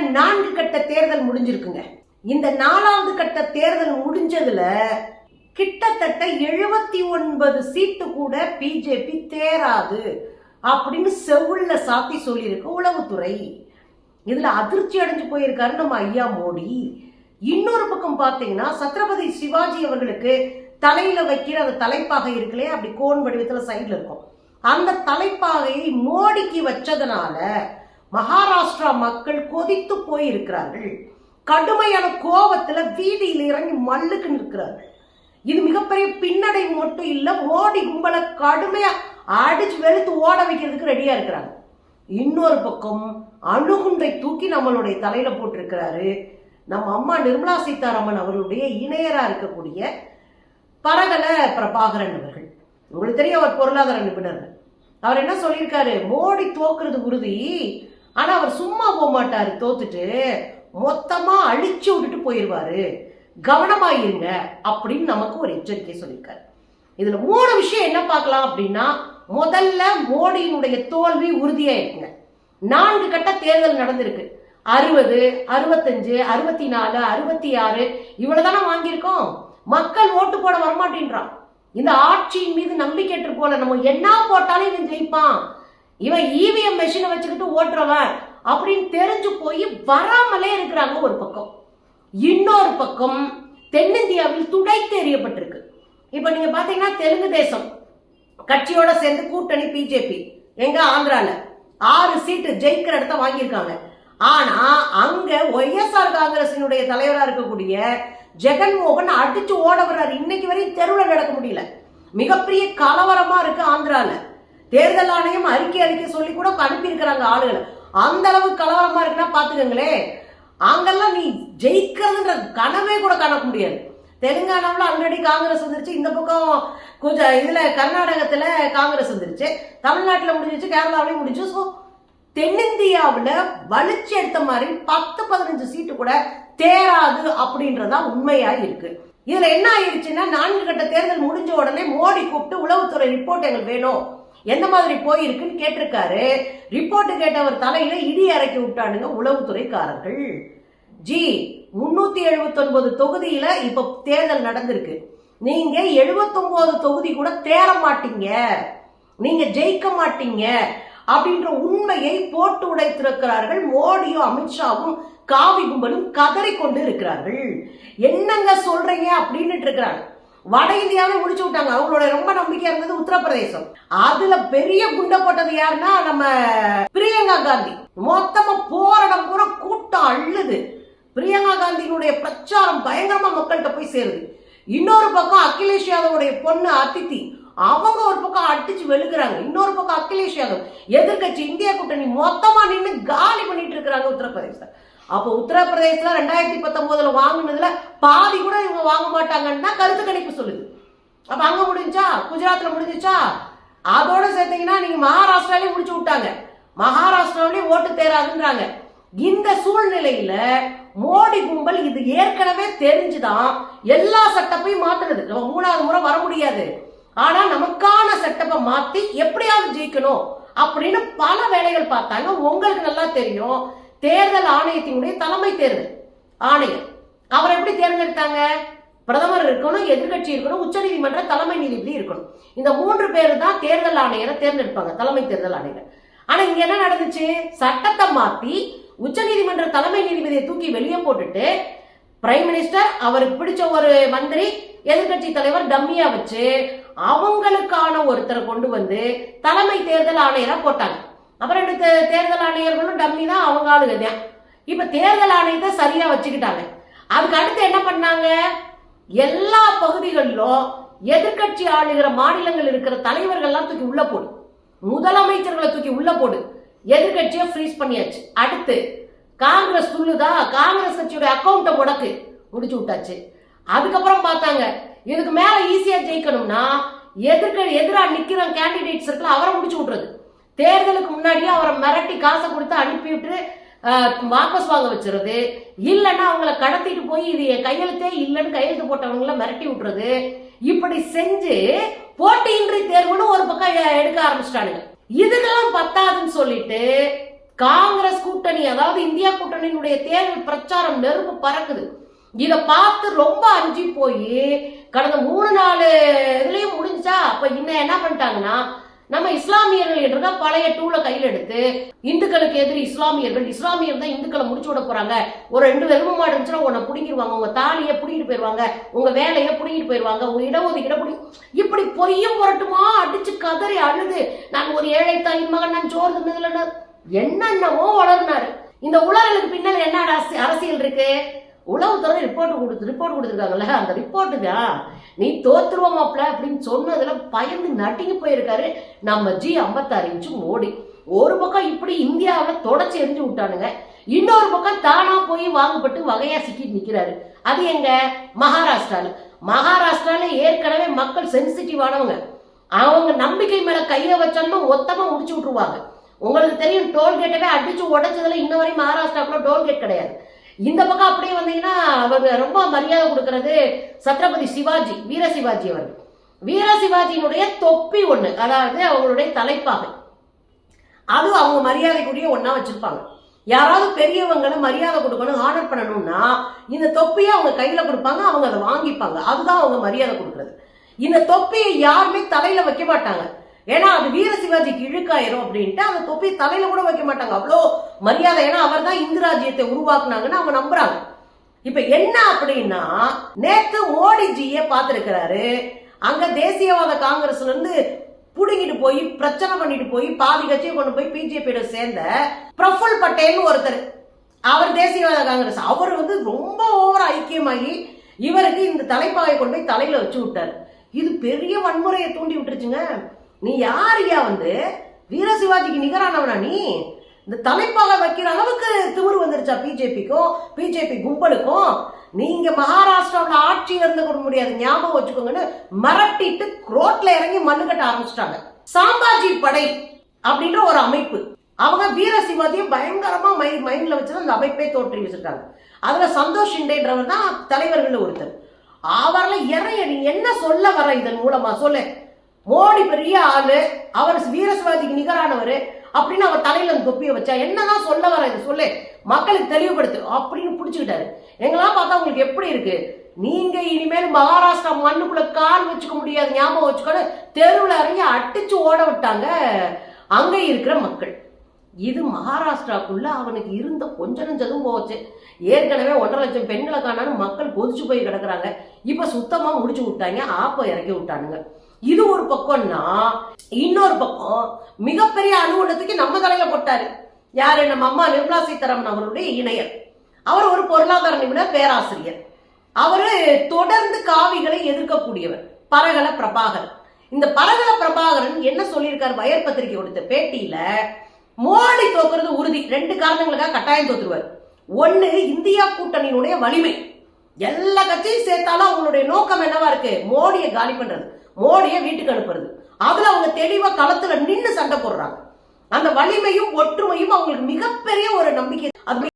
நான்கு கட்ட தேர்தல் முடிஞ்சிருக்குங்க. இந்த நாலாவது கட்ட தேர்தல் முடிஞ்சதுல கிட்டத்தட்ட எழுபத்தி ஒன்பது சீட்டு கூட பிஜேபி தேராது அப்படின்னு செவுள்ள சாத்தி சொல்லியிருக்கு உளவுத்துறை. இதுல அதிர்ச்சி அடைஞ்சு போயிருக்காரு நம்ம ஐயா மோடி. இன்னொரு பக்கம் பார்த்தீங்கன்னா சத்ரபதி சிவாஜி அவர்களுக்கு தலையில வைக்கிற அந்த தலைப்பாகை இருக்குல்லையே அப்படி கோன் வடிவத்துல சைடில் இருக்கும். அந்த தலைப்பாகையை மோடிக்கு வச்சதுனால மகாராஷ்டிரா மக்கள் கொதித்து போயிருக்கிறார்கள். கடுமையான கோபத்துல வீதியில் இறங்கி மல்லுக்கு நிற்கிறார்கள். இது மிகப்பெரிய பின்னடை மட்டும் இல்ல மோடி கும்பலை கடுமையா அடிச்சு வெளுத்து ஓட வைக்கிறதுக்கு ரெடியா இருக்கிறாங்க. இன்னொரு பக்கம் அணுகுண்டை தூக்கி நம்மளுடைய தலையில போட்டிருக்கிறாரு. நம்ம அம்மா நிர்மலா சீதாராமன் அவர்களுடைய இணையரா இருக்கக்கூடிய பரகல பிரபாகரன் அவர்கள். உங்களுக்கு தெரியும் அவர் பொருளாதார நிபுணர். அவர் என்ன சொல்லியிருக்காரு? மோடி தோக்குறது உறுதி. ஆனா அவர் சும்மா போக மாட்டாரு தோத்துட்டு மொத்தமா அழிச்சு விட்டுட்டு போயிடுவாரு கவனமா இருங்க அப்படின்னு நமக்கு ஒரு எச்சரிக்கை சொல்லியிருக்காரு. இதுல மூணு விஷயம் என்ன பார்க்கலாம் அப்படின்னா முதல்ல மோடியினுடைய தோல்வி உறுதியாக இருக்குங்க நான்கு கட்ட தேர்தல் நடந்திருக்கு. அறுபது அறுபத்தஞ்சு அறுபத்தி நாலு அறுபத்தி ஆறு இவ்வளவுதானே வாங்கியிருக்கோம். மக்கள் ஓட்டு போட வரமாட்டேன்றான். இந்த ஆட்சியின் மீது நம்பிக்கை போல நம்ம என்ன போட்டாலும் இவன் ஜெயிப்பான். இவன் இவிஎம் மெஷினை வச்சுக்கிட்டு ஓட்டுறவன் அப்படின்னு தெரிஞ்சு போய் வராமலே இருக்கிறாங்க ஒரு பக்கம். இன்னொரு பக்கம் தென்னிந்தியாவில் துடைத்து எறியப்பட்டிருக்கு இப்போ நீங்க பாத்தீங்கன்னா தெலுங்கு தேசம். கட்சியோட சேர்ந்து கூட்டணி பிஜேபி எங்க ஆந்திரால ஆறு சீட்டு ஜெயிக்கிற இடத்த வாங்கியிருக்காங்க. ஆனா அங்க ஒய்எஸ்ஆர் காங்கிரசினுடைய தலைவரா இருக்கக்கூடிய ஜெகன்மோகன் அடிச்சு ஓட வர்றாரு. இன்னைக்கு வரையும் தெருவில் நடக்க முடியல. மிகப்பெரிய கலவரமா இருக்கு ஆந்திரால. தேர்தல் ஆணையம் அறிக்கை அறிக்கை சொல்லி கூட அனுப்பியிருக்கிறாங்க ஆளுகளை. அந்த அளவு கலவரமா இருக்குன்னா பாத்துக்கங்களே. அங்கெல்லாம் நீ ஜெயிக்கிறதுன்ற கனவே கூட காண முடியாது. தெலுங்கானாவில் ஆல்ரெடி காங்கிரஸ் வந்துருச்சு இந்த பக்கம் கொஞ்சம் இதில் கர்நாடகத்தில் காங்கிரஸ் வந்துருச்சு தமிழ்நாட்டில் முடிஞ்சிச்சு கேரளாவிலையும் முடிஞ்சு ஸோ தென்னிந்தியாவில் வலிச்சு எடுத்த மாதிரி பத்து பதினஞ்சு சீட்டு கூட தேராது அப்படின்றதா உண்மையாக இருக்கு. இதில் என்ன ஆயிடுச்சுன்னா நான்கு கட்ட தேர்தல் முடிஞ்ச உடனே மோடி கூப்பிட்டு உளவுத்துறை ரிப்போர்ட் எங்களுக்கு வேணும். எந்த மாதிரி போயிருக்குன்னு கேட்டிருக்காரு. ரிப்போர்ட் கேட்டவர் தலையில இடி இறக்கி விட்டானுங்க உளவுத்துறைக்காரர்கள். ஜி முன்னூத்தி எழுபத்தொன்பது தொகுதியில இப்ப தேர்தல் நடந்திருக்கு. நீங்க 79 தொகுதி கூட தேர மாட்டீங்க. நீங்க ஜெயிக்க மாட்டீங்க அப்படின்ற உண்மையை போட்டு உடைத்திருக்கிறார்கள் மோடியும் அமித்ஷாவும் காவி கும்பலும் கதறி கொண்டு இருக்கிறார்கள். என்னங்க சொல்றீங்க அப்படின்னுட்டு இருக்கிறாங்க. வட இந்தியாவை முடிச்சு விட்டாங்க. அவங்களோட ரொம்ப நம்பிக்கையா இருந்தது உத்தரப்பிரதேசம். அதுல பெரிய குண்டை போட்டது யாருன்னா நம்ம பிரியங்கா காந்தி. மொத்தமா போராடம் பூரா கூட்டம் அள்ளுது. பிரியங்கா காந்தியினுடைய பிரச்சாரம் பயங்கரமா மக்கள்கிட்ட போய் சேருது. இன்னொரு பக்கம் அகிலேஷ் யாதவுடைய பொண்ணு அதித்தி அவங்க ஒரு பக்கம் அடிச்சு வெளுக்கிறாங்க. இன்னொரு பக்கம் அகிலேஷ் யாதவ். எதிர்க்கட்சி இந்தியா கூட்டணி மொத்தமா நின்று காலி பண்ணிட்டு இருக்கிறாங்க உத்தரப்பிரதேசத்தை அப்போ உத்தரப்பிரதேசல ரெண்டாயிரத்தி பத்தொன்பதுல வாங்கினதுல பாதி கூட இவங்க வாங்க மாட்டாங்கன்னா கருத்து கணிப்பு சொல்லுது. அப்ப அங்க முடிஞ்சா? குஜராத்ல முடிஞ்சிச்சா? அதோட சேர்த்தீங்கன்னா நீங்க மகாராஷ்டிராலையும் முடிச்சு விட்டாங்க. மகாராஷ்டிராவிலையும் ஓட்டு தேராதுன்றாங்க. இந்த சூழ்நிலையில மோடி கும்பல் இது ஏற்கனவே தெரிஞ்சுதான் எல்லா சட்டப்பையும் மாத்துறது நம்ம மூணாவது முறை வர முடியாது. ஆனா நமக்கான சட்டப்பை மாத்தி எப்படியாவது ஜெயிக்கணும் அப்படின்னு பல வேலைகள் பார்த்தாங்க. உங்களுக்கு நல்லா தெரியும். தேர்தல் ஆணையத்தினுடைய தலைமை தேர்தல் ஆணையர். அவர் எப்படி தேர்ந்தெடுத்தாங்க? பிரதமர் இருக்கணும் எதிர்க்கட்சி இருக்கணும் உச்சநீதிமன்ற தலைமை நீதிபதி இருக்கணும். இந்த மூன்று பேர் தான் தேர்தல் ஆணையரை தேர்ந்தெடுப்பாங்க தலைமை தேர்தல் ஆணையர். ஆனா இங்க என்ன நடந்துச்சு? சட்டத்தை மாத்தி உச்சநீதிமன்ற தலைமை நீதிபதியை தூக்கி வெளியே போட்டுட்டு பிரைம் மினிஸ்டர் அவருக்கு பிடிச்ச ஒரு மந்திரி எதிர்க்கட்சி தலைவர் டம்மியா வச்சு அவங்களுக்கான ஒருத்தரை கொண்டு வந்து தலைமை தேர்தல் ஆணையரா போட்டாங்க. அப்புறம் ரெண்டு தே- தேர்தல் ஆணையர்களும் டம்மி தான் அவங்க ஆளுங்க தான். இப்போ தேர்தல் ஆணையத்தை சரியாக வச்சுக்கிட்டாங்க. அதுக்கு அடுத்து என்ன பண்ணாங்க? எல்லா பகுதிகளிலும் எதிர்க்கட்சி ஆளுகிற மாநிலங்கள் இருக்கிற தலைவர்கள்லாம் தூக்கி உள்ள போடு. முதலமைச்சர்களை தூக்கி உள்ள போடு. எதிர்க்கட்சியை ஃப்ரீஸ் பண்ணியாச்சு. அடுத்து காங்கிரஸ் துள்ளுதா? காங்கிரஸ் கட்சியோட அக்கௌண்ட்டை முடக்கு. முடிச்சு விட்டாச்சு. அதுக்கப்புறம் பார்த்தாங்க இதுக்கு மேல ஈஸியா ஜெயிக்கணும்னா எதிர்க்க எதிராக நிக்கிற கேண்டிடேட்ஸ் இருக்குல்ல அவரை முடிச்சு விட்டுறது. தேர்தலுக்கு முன்னாடியே அவரை மிரட்டி காசை கொடுத்து அனுப்பிவிட்டு வாபஸ் வாங்க வச்சுருது இல்லைன்னா அவங்கள கடத்திட்டு போய் இது என் கையெழுத்தே இல்லைன்னு கையெழுத்து போட்டவங்கள மிரட்டி விட்டுறது. இப்படி செஞ்சு போட்டியின்றி தேர்வுன்னு ஒரு பக்கம் எடுக்க ஆரம்பிச்சிட்டானுங்க. இதுக்கெல்லாம் பத்தாதுன்னு சொல்லிட்டு காங்கிரஸ் கூட்டணி அதாவது இந்தியா கூட்டணியினுடைய தேர்தல் பிரச்சாரம் நெருப்பு பறக்குது. இதை பார்த்து ரொம்ப அஞ்சி போய் கடந்த மூணு நாலு இதுலயும் முடிஞ்சா அப்ப இன்னும் என்ன பண்ணிட்டாங்கன்னா நம்ம இஸ்லாமியர்கள் என்றுதான் பழைய டூல கையில் எடுத்து இந்துக்களுக்கு எதிரி இஸ்லாமியர்கள் இஸ்லாமியர் தான் இந்துக்களை முடிச்சு விட போறாங்க. ஒரு ரெண்டு வெறும மாடு இருந்துச்சுன்னா உன்னை பிடிங்கிருவாங்க உங்க தாலியை பிடிங்கிட்டு போயிருவாங்க உங்க வேலையை பிடிங்கிட்டு போயிருவாங்க உங்க இடஒதுக்கீட பிடி இப்படி பொய்யும் புரட்டுமா அடிச்சு கதறி அழுது. நான் ஒரு ஏழை தாயின் மகன் நான் சோறு தின்னதுல என்னென்னவோ வளர்னாரு. இந்த உலகளுக்கு பின்னால் என்ன அரசியல் இருக்கு? உளவுத்துறை ரிப்போர்ட் கொடுத்து ரிப்போர்ட் கொடுத்துருக்காங்கல்ல அந்த ரிப்போர்ட்டு தான் நீ தோத்துருவோமாப்ல அப்படின்னு சொன்னதுல பயந்து நட்டிக்கு போயிருக்காரு நம்ம ஜி ஐம்பத்தாறு இன்ச்சு மோடி. ஒரு பக்கம் இப்படி இந்தியாவில் தொடச்சி எரிஞ்சு விட்டானுங்க. இன்னொரு பக்கம் தானா போய் வாங்கப்பட்டு வகையா சிக்கிட்டு நிக்கிறாரு. அது எங்க? மகாராஷ்டிரால. மகாராஷ்டிரால ஏற்கனவே மக்கள் சென்சிட்டிவ் ஆனவங்க. அவங்க நம்பிக்கை மேல கைய வச்சாலும் ஒத்தமா முடிச்சு விட்டுருவாங்க. உங்களுக்கு தெரியும் டோல்கேட்டவே அடிச்சு உடைச்சதுல இன்ன வரையும் மகாராஷ்டிராக்குள்ள டோல்கேட் கிடையாது. இந்த பக்கம் அப்படியே வந்தீங்கன்னா அவங்க ரொம்ப மரியாதை கொடுக்கறது சத்ரபதி சிவாஜி வீர சிவாஜி அவர் வீர சிவாஜியினுடைய தொப்பி ஒன்று அதாவது அவங்களுடைய தலைப்பாகை. அது அவங்க மரியாதைக்குரிய ஒன்றா வச்சிருப்பாங்க. யாராவது பெரியவங்களை மரியாதை கொடுக்கணும் ஆர்டர் பண்ணணும்னா இந்த தொப்பியை அவங்க கையில கொடுப்பாங்க அவங்க அதை வாங்கிப்பாங்க. அதுதான் அவங்க மரியாதை கொடுக்கறது. இந்த தொப்பியை யாருமே தலையில வைக்க மாட்டாங்க. ஏன்னா அது வீர சிவாஜிக்கு இழுக்காயிரும் அப்படின்ட்டு அந்த தொப்பி தலையில கூட வைக்க மாட்டாங்க. அவ்வளோ மரியாதை. ஏன்னா அவர் தான் இந்து ராஜ்யத்தை உருவாக்குனாங்கன்னு அவங்க நம்புறாங்க. இப்ப என்ன அப்படின்னா நேத்து மோடிஜியே பார்த்திருக்கிறாரு. அங்க தேசியவாத காங்கிரஸ்ல இருந்து புடுங்கிட்டு போய் பிரச்சனை பண்ணிட்டு போய் பாதி கட்சியை கொண்டு போய் பிஜேபியோட சேர்ந்த பிரஃபுல் பட்டேல்னு ஒருத்தர். அவர் தேசியவாத காங்கிரஸ். அவர் வந்து ரொம்ப ஓவர் ஐக்கியமாகி இவருக்கு இந்த தலைப்பாகை கொண்டு போய் தலையில வச்சு விட்டாரு. இது பெரிய வன்முறையை தூண்டி விட்டுருச்சுங்க. நீ யாரையா வந்து? வீர சிவாஜிக்கு நிகரானவனா நீ? இந்த தலைப்பாக வைக்கிற அளவுக்கு திமிர் வந்துருச்சா பிஜேபிக்கும் பிஜேபி கும்பலுக்கும் நீங்க மகாராஷ்டிராவில் ஆட்சியில் இருந்து கூட முடியாது ஞாபகம் வச்சுக்கோங்கன்னு மிரட்டிட்டு ரோட்ல இறங்கி மண்ணு கட்ட ஆரம்பிச்சிட்டாங்க. சாம்பாஜி படை அப்படின்ற ஒரு அமைப்பு. அவங்க வீர சிவாஜியை பயங்கரமா மை மைண்ட்ல வச்சு அந்த அமைப்பை தோற்றி வச்சிருக்காங்க. அதுல சந்தோஷ் ஷிண்டேன்றவர் தான் தலைவர்கள் ஒருத்தர். அவர்ல இறைய நீ என்ன சொல்ல வர இதன் மூலமா? சொல்லு. மோடி பெரிய ஆளு அவர் வீரசுவாதிக்கு நிகரானவர் அப்படின்னு அவர் தலையில அந்த தொப்பியை வச்சா என்னதான் சொல்ல வர இது சொல்லு. மக்களுக்கு தெளிவுபடுத்து அப்படின்னு பிடிச்சுக்கிட்டாரு. எங்கெல்லாம் பார்த்தா உங்களுக்கு எப்படி இருக்கு? நீங்க இனிமேல் மகாராஷ்டிரா மண்ணுக்குள்ள கால் வச்சுக்க முடியாது ஞாபகம் வச்சுக்கோன்னு தெருவில் இறங்கி அடிச்சு ஓட விட்டாங்க அங்கே இருக்கிற மக்கள். இது மகாராஷ்டிராக்குள்ள அவனுக்கு இருந்த கொஞ்ச நஞ்சதும் போச்சு. ஏற்கனவே ஒன்றரை லட்சம் பெண்களை காணான்னு மக்கள் கொதிச்சு போய் கிடக்குறாங்க. இப்போ சுத்தமாக முடிச்சு விட்டாங்க ஆப்போ இறக்கி விட்டானுங்க. இது ஒரு பக்கம்னா இன்னொரு பக்கம் மிகப்பெரிய அலுவலகத்துக்கு நம்ம தலையில போட்டாரு. யாரு? நம்ம அம்மா நிர்மலா சீதாராமன் அவருடைய இணையர். அவர் ஒரு பொருளாதார நிபுணர் பேராசிரியர். அவரு தொடர்ந்து காவிகளை எதிர்க்கக்கூடியவர். பரகல பிரபாகரன். இந்த பரகல பிரபாகரன் என்ன சொல்லியிருக்காரு? வயர் பத்திரிகை கொடுத்த பேட்டியில மோடி தோக்குறது உறுதி. ரெண்டு காரணங்களுக்காக கட்டாயம் தோத்துருவார். ஒண்ணு இந்தியா கூட்டணியினுடைய வலிமை. எல்லா கட்சியும் சேர்த்தாலும் அவங்களுடைய நோக்கம் என்னவா இருக்கு? மோடியை காலி பண்றது. மோடியை வீட்டுக்கு அனுப்புறது. அதுல அவங்க தெளிவா களத்துல நின்னு சண்டை போடுறாங்க. அந்த வலிமையும் ஒற்றுமையும் அவங்களுக்கு மிகப்பெரிய ஒரு நம்பிக்கை. அது